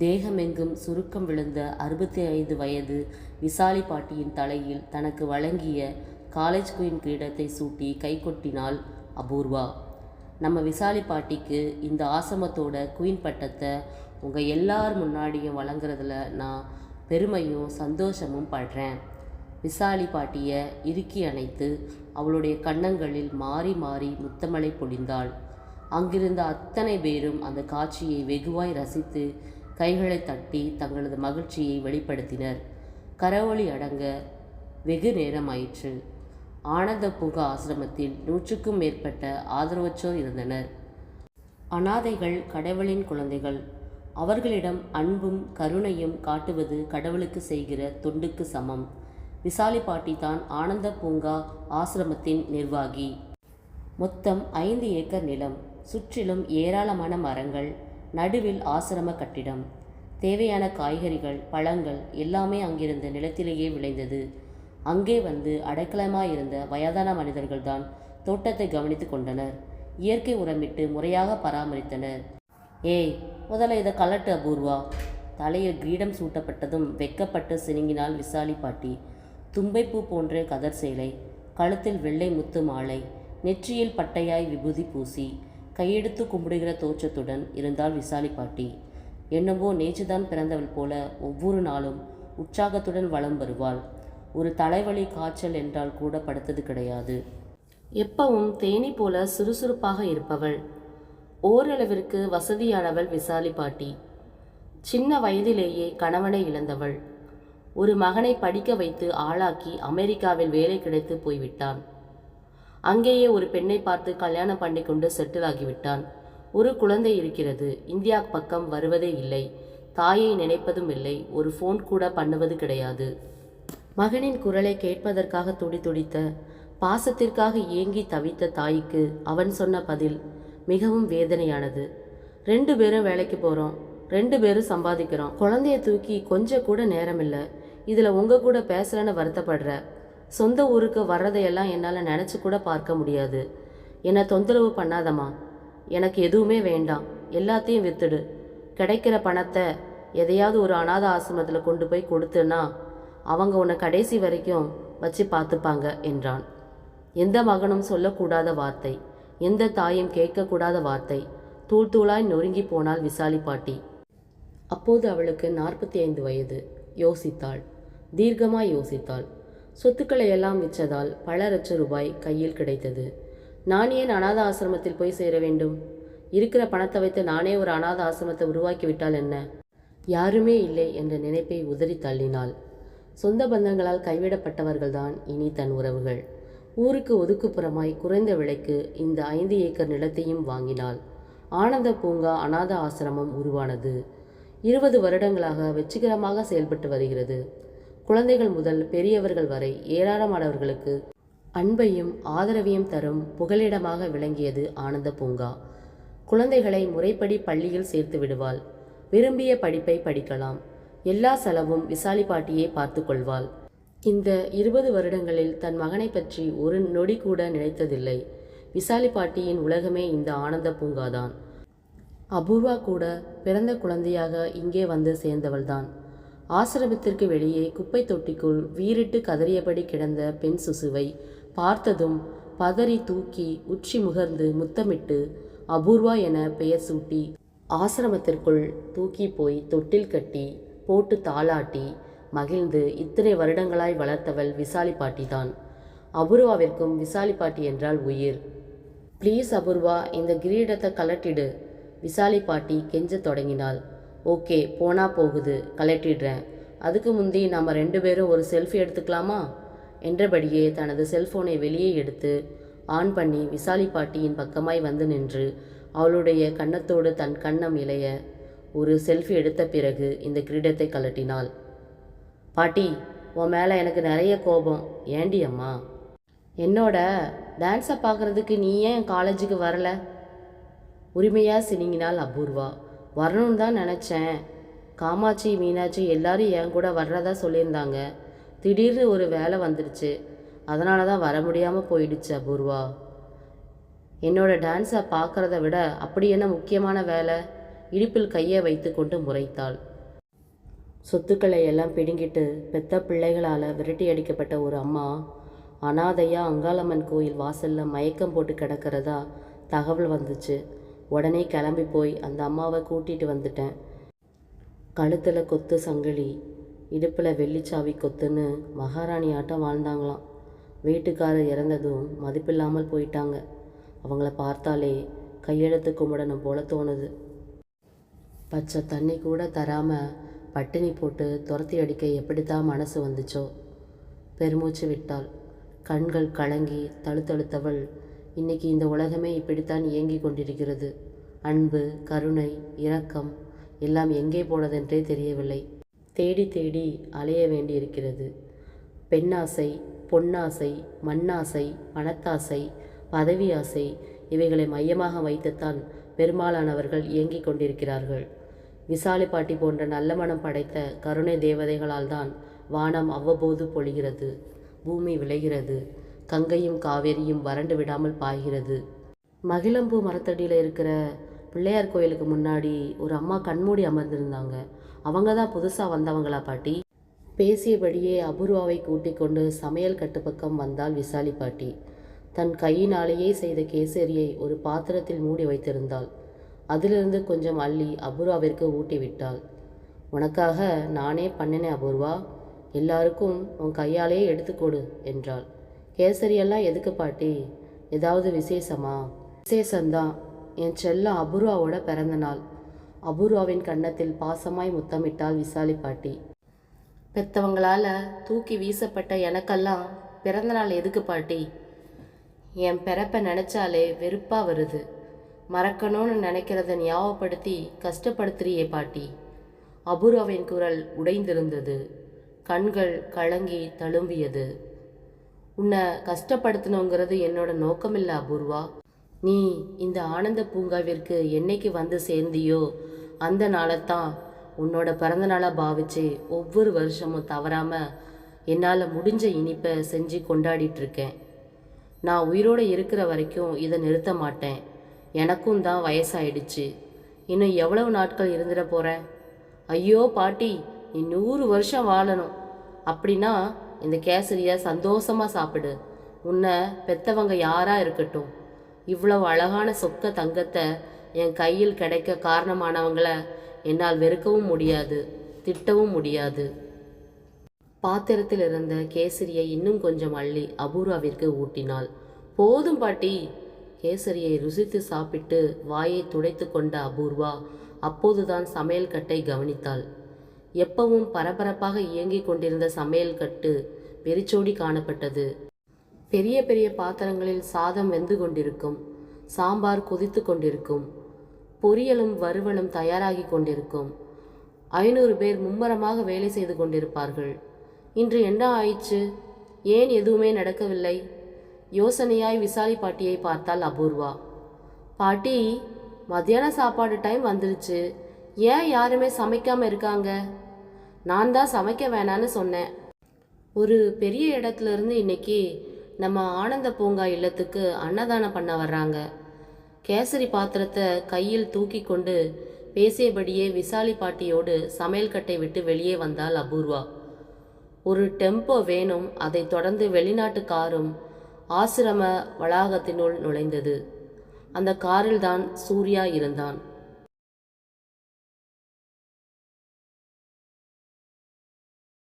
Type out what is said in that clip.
தேகமெங்கும் சுருக்கம் விழுந்த அறுபத்தி ஐந்து வயது விசாலி பாட்டியின் தலையில் தனக்கு வழங்கிய காலேஜ் குயின் கிரீடத்தை சூட்டி கைகொட்டினாள் அபூர்வா. நம்ம விசாலி பாட்டிக்கு இந்த ஆசிரமத்தோட குயின் பட்டத்தை உங்கள் எல்லார் முன்னாடியும் வழங்குறதுல நான் பெருமையும் சந்தோஷமும் படுறேன். விசாலி பாட்டியை இறுக்கி அணைத்து அவளுடைய கன்னங்களில் மாறி மாறி முத்தமலை பொழிந்தாள். அங்கிருந்த அத்தனை பேரும் அந்த காட்சியை வெகுவாய் ரசித்து கைகளை தட்டி தங்களது மகிழ்ச்சியை வெளிப்படுத்தினர். கரவொளி அடங்க வெகு நேரமாயிற்று. ஆனந்த பூங்கா ஆசிரமத்தில் நூற்றுக்கும் மேற்பட்ட ஆதரவற்றோர் இருந்தனர். அனாதைகள் கடவுளின் குழந்தைகள் அவர்களிடம் அன்பும் கருணையும் காட்டுவது கடவுளுக்கு செய்கிற தொண்டுக்கு சமம். விசாலி பாட்டி தான் ஆனந்த பூங்கா ஆசிரமத்தின் நிர்வாகி. மொத்தம் ஐந்து ஏக்கர் நிலம். சுற்றிலும் ஏராளமான மரங்கள் நடுவில் ஆசிரம கட்டிடம். தேவையான காய்கறிகள் பழங்கள் எல்லாமே அங்கிருந்த நிலத்திலேயே விளைந்தது. அங்கே வந்து அடைக்கலமாயிருந்த வயதான மனிதர்கள்தான் தோட்டத்தை கவனித்து கொண்டனர். இயற்கை உரமிட்டு முறையாக பராமரித்தனர். ஏய் முதல்ல இதை கலட்டு அபூர்வா. தலையில் கிரீடம் சூட்டப்பட்டதும் வெக்கப்பட்டு சினுங்கினாள் விசாலி பாட்டி தும்பைப்பூ போன்ற கதர் சேலை கழுத்தில் வெள்ளை முத்து மாலை நெற்றியில் பட்டையாய் விபூதி பூசி கையெடுத்து கும்பிடுகிற தோற்றத்துடன் இருந்தாள் விசாலி பாட்டி. என்னவோ நேற்றுதான் பிறந்தவள் போல ஒவ்வொரு நாளும் உற்சாகத்துடன் வலம் வருவாள். ஒரு தலைவலி காய்ச்சல் என்றால் கூட படுத்தது கிடையாது. எப்பவும் தேனி போல சுறுசுறுப்பாக இருப்பவள். ஓரளவிற்கு வசதியானவள் விசாலி பாட்டி. சின்ன வயதிலேயே கணவனை இழந்தவள். ஒரு மகனை படிக்க வைத்து ஆளாக்கி அமெரிக்காவில் வேலை கிடைத்து போய்விட்டான். அங்கேயே ஒரு பெண்ணை பார்த்து கல்யாணம் பண்ணி கொண்டு செட்டில் ஆகிவிட்டான் ஒரு குழந்தை இருக்கிறது. இந்தியா பக்கம் வருவதே இல்லை. தாயை நினைப்பதும் இல்லை. ஒரு ஃபோன் கூட பண்ணுவது கிடையாது. மகனின் குரலை கேட்பதற்காக துடி துடித்த பாசத்திற்காக ஏங்கி தவித்த தாய்க்கு அவன் சொன்ன பதில் மிகவும் வேதனையானது. ரெண்டு பேரும் வேலைக்கு போகிறோம் ரெண்டு பேரும் சம்பாதிக்கிறோம். குழந்தைய தூக்கி கொஞ்சம் கூட நேரம் இல்லை இதில் உங்கள் கூட பேசலன்னு வருத்தப்படுற சொந்த ஊருக்கு வர்றதையெல்லாம் என்னால் நினச்சி கூட பார்க்க முடியாது. என்னை தொந்தரவு பண்ணாதம்மா. எனக்கு எதுவுமே வேண்டாம். எல்லாத்தையும் வித்துடு. கிடைக்கிற பணத்தை எதையாவது ஒரு அனாத ஆசிரமத்தில் கொண்டு போய் கொடுத்தேன்னா அவங்க உன்னை கடைசி வரைக்கும் வச்சு பார்த்துப்பாங்க என்றான். எந்த மகனும் சொல்லக்கூடாத வார்த்தை. எந்த தாயும் கேட்கக்கூடாத வார்த்தை. தூள் தூளாய் நொறுங்கி போனாள் விசாலி பாட்டி. அப்போது அவளுக்கு நாற்பத்தி ஐந்து வயது. யோசித்தாள். தீர்க்கமாய் யோசித்தாள். சொத்துக்களை எல்லாம் விற்றதால் பல லட்ச ரூபாய் கையில் கிடைத்தது. நான் ஏன் அனாத ஆசிரமத்தில் போய் சேர வேண்டும்? இருக்கிற பணத்தை வைத்து நானே ஒரு அனாத ஆசிரமத்தை உருவாக்கி விட்டால் என்ன? யாருமே இல்லை என்ற நினைப்பை உதறி தள்ளினாள். சொந்த பந்தங்களால் கைவிடப்பட்டவர்கள்தான் இனி தன் உறவுகள். ஊருக்கு ஒதுக்குப்புறமாய் குறைந்த விலைக்கு இந்த ஐந்து ஏக்கர் நிலத்தையும் வாங்கினாள். ஆனந்த பூங்கா அனாத ஆசிரமம் உருவானது. இருபது வருடங்களாக வெற்றிகரமாக செயல்பட்டு வருகிறது. குழந்தைகள் முதல் பெரியவர்கள் வரை ஏராளமானவர்களுக்கு அன்பையும் ஆதரவையும் தரும் புகலிடமாக விளங்கியது ஆனந்த பூங்கா. குழந்தைகளை முறைப்படி பள்ளியில் சேர்த்து விடுவாள். விரும்பிய படிப்பை படிக்கலாம். எல்லா செலவும் விசாலி பாட்டியே பார்த்து கொள்வாள். இந்த இருபது வருடங்களில் தன் மகனை பற்றி ஒரு நொடி கூட நினைத்ததில்லை. விசாலி பாட்டியின் உலகமே இந்த ஆனந்த பூங்காதான். அபூர்வா கூட பிறந்த குழந்தையாக இங்கே வந்து சேர்ந்தவள்தான். ஆசிரமத்திற்கு வெளியே குப்பை தொட்டிக்குள் வீறிட்டு கதறியபடி கிடந்த பெண் சுசுவை பார்த்ததும் பதறி தூக்கி உச்சி முகர்ந்து முத்தமிட்டு அபூர்வா என பெயர் சூட்டி ஆசிரமத்திற்குள் தூக்கி போய் தொட்டில் கட்டி போட்டு தாளாட்டி மகிழ்ந்து இத்தனை வருடங்களாய் வளர்த்தவள் விசாலி பாட்டிதான் அபூர்வாவிற்கும் விசாலி பாட்டி என்றால் உயிர். ப்ளீஸ் அபூர்வா இந்த கிரீடத்தை கலட்டிடு விசாலி பாட்டி கெஞ்ச தொடங்கினாள். ஓகே போனால் போகுது கலட்டிடுறேன். அதுக்கு முந்தி நம்ம ரெண்டு பேரும் ஒரு செல்ஃபி எடுத்துக்கலாமா? என்றபடியே தனது செல்ஃபோனை வெளியே எடுத்து ஆன் பண்ணி விசாலி பாட்டியின் பக்கமாய் வந்து நின்று அவளுடைய கன்னத்தோடு தன் கண்ணம் இளைய ஒரு செல்ஃபி எடுத்த பிறகு இந்த கிரீடத்தை கலட்டினாள் பாட்டி உன் மேலே எனக்கு நிறைய கோபம். ஏண்டி அம்மா? என்னோட டான்ஸை பார்க்குறதுக்கு நீ ஏன் காலேஜுக்கு வரல? உரிமையாக சினிங்கினால் அபூர்வா. வரணும்னு தான் நினச்சேன். காமாட்சி மீனாட்சி எல்லாரும் என் கூட வர்றதா சொல்லியிருந்தாங்க. திடீர்னு ஒரு வேலை வந்துடுச்சு அதனால தான் வர முடியாமல் போயிடுச்சு அபூர்வா. என்னோட டான்ஸை பார்க்குறத விட அப்படி என்ன முக்கியமான வேலை? இடுப்பில் கையை வைத்துக்கொண்டு முறைத்தாள். சொத்துக்களை எல்லாம் பிடுங்கிட்டு பெத்த பிள்ளைகளால் விரட்டி அடிக்கப்பட்ட ஒரு அம்மா அனாதையா அங்காளம்மன் கோயில் வாசலில் மயக்கம் போட்டு கிடக்கிறதா தகவல் வந்துச்சு. உடனே கிளம்பி போய் அந்த அம்மாவை கூட்டிட்டு வந்துட்டேன். கழுத்தில் கொத்து சங்கிலி இடுப்பில் வெள்ளிச்சாவி கொத்துன்னு மகாராணி ஆட்டம் வாழ்ந்தாங்களாம். வீட்டுக்காரர் இறந்ததும் மதிப்பில்லாமல் போயிட்டாங்க. அவங்கள பார்த்தாலே கையெழுத்து கும்பிடணும் போல தோணுது. பச்சை தண்ணி கூட தராமல் பட்டினி போட்டு துரத்தி அடிக்க எப்படித்தான் மனசு வந்துச்சோ. பெருமூச்சு விட்டாள். கண்கள் கலங்கி தழுத்தழுத்தவள் இன்னைக்கு இந்த உலகமே இப்படித்தான் இயங்கிக் கொண்டிருக்கிறது. அன்பு கருணை இரக்கம் எல்லாம் எங்கே போனதென்றே தெரியவில்லை. தேடி தேடி அலைய வேண்டியிருக்கிறது. பெண்ணாசை பொன்னாசை மண்ணாசை பணத்தாசை பதவி ஆசை இவைகளை மையமாக வைத்துத்தான் பெரும்பாலானவர்கள் இயங்கிக் கொண்டிருக்கிறார்கள். விசாலி பாட்டி போன்ற நல்ல மனம் படைத்த கருணை தேவதைகளால் தான் வானம் அவ்வப்போது பொழிகிறது. பூமி விளைகிறது. கங்கையும் காவேரியும் வறண்டு விடாமல் பாய்கிறது. மகிழம்பூ மரத்தடியில் இருக்கிற பிள்ளையார் கோயிலுக்கு முன்னாடி ஒரு அம்மா கண்மூடி அமர்ந்திருந்தாங்க. அவங்க தான் புதுசாக வந்தவங்களா பாட்டி? பேசியபடியே அபூர்வாவை கூட்டிக் கொண்டு சமையல் கட்டுப்பக்கம் வந்தால் விசாலி பாட்டி. தன் கையினாலேயே செய்த கேசரியை ஒரு பாத்திரத்தில் மூடி வைத்திருந்தாள். அதிலிருந்து கொஞ்சம் அள்ளி அபூர்வாவிற்கு ஊட்டி விட்டாள். உனக்காக நானே பண்ணினேன் அபூர்வா. எல்லாருக்கும் உன் கையாலேயே எடுத்துக்கொடு என்றாள். கேசரியெல்லாம் எதுக்கு பாட்டி? ஏதாவது விசேஷமா? விசேஷந்தான். என் செல்லம் அபூர்வாவோட பிறந்த நாள். அபூர்வாவின் கன்னத்தில் பாசமாய் முத்தமிட்டாள் விசாலி பாட்டி. பெத்தவங்களால் தூக்கி வீசப்பட்ட எனக்கெல்லாம் பிறந்த நாள் எதுக்கு பாட்டி? என் பிறப்பை நினச்சாலே வெறுப்பாக வருது. மறக்கணும்னு நினைக்கிறத ஞாபகப்படுத்தி கஷ்டப்படுத்துறியே பாட்டி. அபூர்வாவின் குரல் உடைந்திருந்தது. கண்கள் கலங்கி தழும்பியது. உன்னை கஷ்டப்படுத்தணுங்கிறது என்னோட நோக்கமில்லை அபூர்வா. நீ இந்த ஆனந்த பூங்காவிற்கு என்னைக்கு வந்து சேர்ந்தியோ அந்த நாளை தான் உன்னோட பிறந்த நாளாக பாவிச்சு ஒவ்வொரு வருஷமும் தவறாமல் என்னால் முடிஞ்ச இனிப்பை செஞ்சு கொண்டாடிட்டுருக்கேன். நான் உயிரோடு இருக்கிற வரைக்கும் இதை நிறுத்த மாட்டேன். எனக்கும் தான் வயசாயிடுச்சு. இன்னும் எவ்வளவு நாட்கள் இருந்துட போகிறேன் ஐயோ பாட்டி நீ நூறு வருஷம் வாழணும். அப்படின்னா இந்த கேசரியை சந்தோஷமாக சாப்பிடு. உன்னை பெத்தவங்க யாராக இருக்கட்டும். இவ்வளவு அழகான சொக்க தங்கத்தை என் கையில் கிடைக்க காரணமானவங்கள என்னால் வெறுக்கவும் முடியாது திட்டவும் முடியாது. பாத்திரத்தில் இருந்த கேசரியை இன்னும் கொஞ்சம் அள்ளி அபூர்வாவிற்கு ஊட்டினாள். போதும் பாட்டி. கேசரியை ருசித்து சாப்பிட்டு வாயை துடைத்து கொண்ட அபூர்வா அப்போதுதான் சமையல் கட்டை கவனித்தாள். எப்பவும் பரபரப்பாக இயங்கிக் கொண்டிருந்த சமையல் கட்டு வெறிச்சோடி காணப்பட்டது. பெரிய பெரிய பாத்திரங்களில் சாதம் வெந்து கொண்டிருக்கும் சாம்பார் கொதித்து கொண்டிருக்கும் பொரியலும் வறுவலும் தயாராகி கொண்டிருக்கும். ஐநூறு பேர் மும்மரமாக வேலை செய்து கொண்டிருப்பார்கள். இன்று என்ன ஆயிற்று? ஏன் எதுவுமே நடக்கவில்லை? யோசனையாய் விசாலி பாட்டியை பார்த்தால் அபூர்வா. பாட்டி மத்தியான சாப்பாடு டைம் வந்துருச்சு. ஏன் யாருமே சமைக்காமல் இருக்காங்க? நான் தான் சமைக்க வேணான்னு சொன்னேன். ஒரு பெரிய இடத்துல இருந்து இன்னைக்கு நம்ம ஆனந்த பூங்கா இல்லத்துக்கு அன்னதானம் பண்ண வர்றாங்க. கேசரி பாத்திரத்தை கையில் தூக்கி கொண்டு பேசியபடியே விசாலி பாட்டியோடு சமையல் கட்டை விட்டு வெளியே வந்தாள் அபூர்வா. ஒரு டெம்போ வேணும். அதை தொடர்ந்து வெளிநாட்டு காரும் ஆசிரம வளாகத்தினுள் நுழைந்தது. அந்த காரில்தான் சூர்யா இருந்தான்.